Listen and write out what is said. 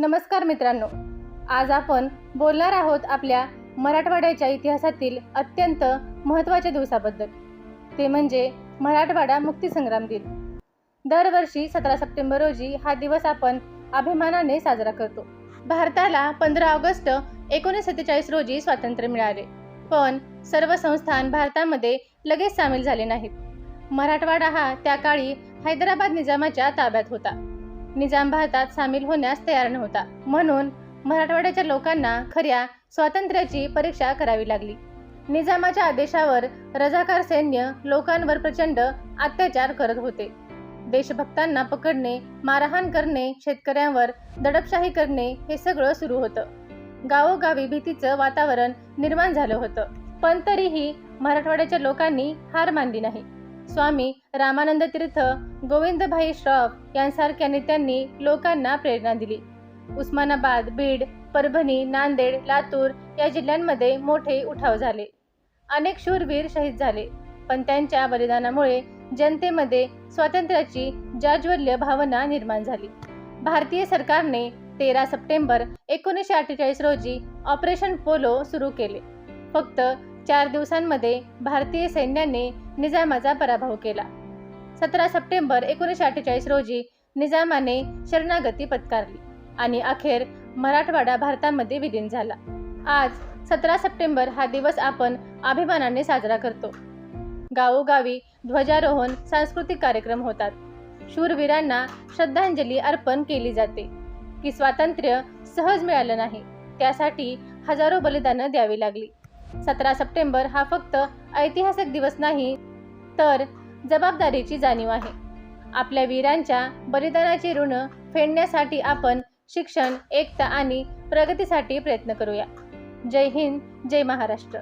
नमस्कार मित्रांनो. आज आपण बोलणार आहोत आपल्या मराठवाड्याच्या इतिहासातील अत्यंत महत्त्वाच्या दिवसाबद्दल. ते म्हणजे मराठवाडा मुक्तीसंग्राम दिन. दरवर्षी सतरा सप्टेंबर रोजी हा दिवस आपण अभिमानाने साजरा करतो. भारताला पंधरा ऑगस्ट एकोणीसशे सत्तेचाळीस रोजी स्वातंत्र्य मिळाले. पण सर्व संस्थान भारतामध्ये लगेच सामील झाले नाहीत. मराठवाडा हा त्या काळी हैदराबाद निजामाच्या ताब्यात होता. निजाम भारतात सामील होण्यास तयार नव्हता. म्हणून मराठवाड्याच्या लोकांना खऱ्या स्वातंत्र्याची परीक्षा करावी लागली. निजामाच्या आदेशावर रजाकार सैन्य लोकांवर प्रचंड अत्याचार करत होते. देशभक्तांना पकडणे मारहाण करणे शेतकऱ्यांवर दडपशाही करणे हे सगळं सुरू होतं. गावोगावी भीतीचं वातावरण निर्माण झालं होतं. पण तरीही मराठवाड्याच्या लोकांनी हार मानली नाही. स्वामी रामानंद तीर्थ गोविंदभाई श्रॉफ यांसारख्या नेत्यांनी लोकांना प्रेरणा दिली. उस्मानाबाद बीड परभणी नांदेड लातूर या जिल्ह्यांमध्ये मोठे उठाव झाले. अनेक शूरवीर शहीद झाले पण त्यांच्या बलिदानामुळे जनतेमध्ये स्वातंत्र्याची जाज्वल्य भावना निर्माण झाली. भारतीय सरकारने तेरा सप्टेंबर एकोणीसशे अठ्ठेचाळीस रोजी ऑपरेशन पोलो सुरू केले. फक्त चार दिवसांमध्ये भारतीय सैन्याने निजामाचा पराभव केला. सतरा सप्टेंबर एकोणीसशे अठ्ठेचाळीस रोजी निजामाने शरणागती पत्कारली आणि अखेर मराठवाडा भारतामध्ये विलीन झाला. आज सतरा सप्टेंबर हा दिवस आपण अभिमानाने साजरा करतो. गावोगावी ध्वजारोहण सांस्कृतिक कार्यक्रम होतात. शूरवीरांना श्रद्धांजली अर्पण केली जाते. की स्वातंत्र्य सहज मिळालं नाही त्यासाठी हजारो बलिदानं द्यावी लागली. सतरा सप्टेंबर हा फक्त ऐतिहासिक दिवस नाही तर जबाबदारीची जाणीव आहे. आपल्या वीरांच्या बलिदानाची ऋण फेडण्यासाठी आपण शिक्षण एकता आणि प्रगतीसाठी प्रयत्न करूया. जय हिंद जय महाराष्ट्र.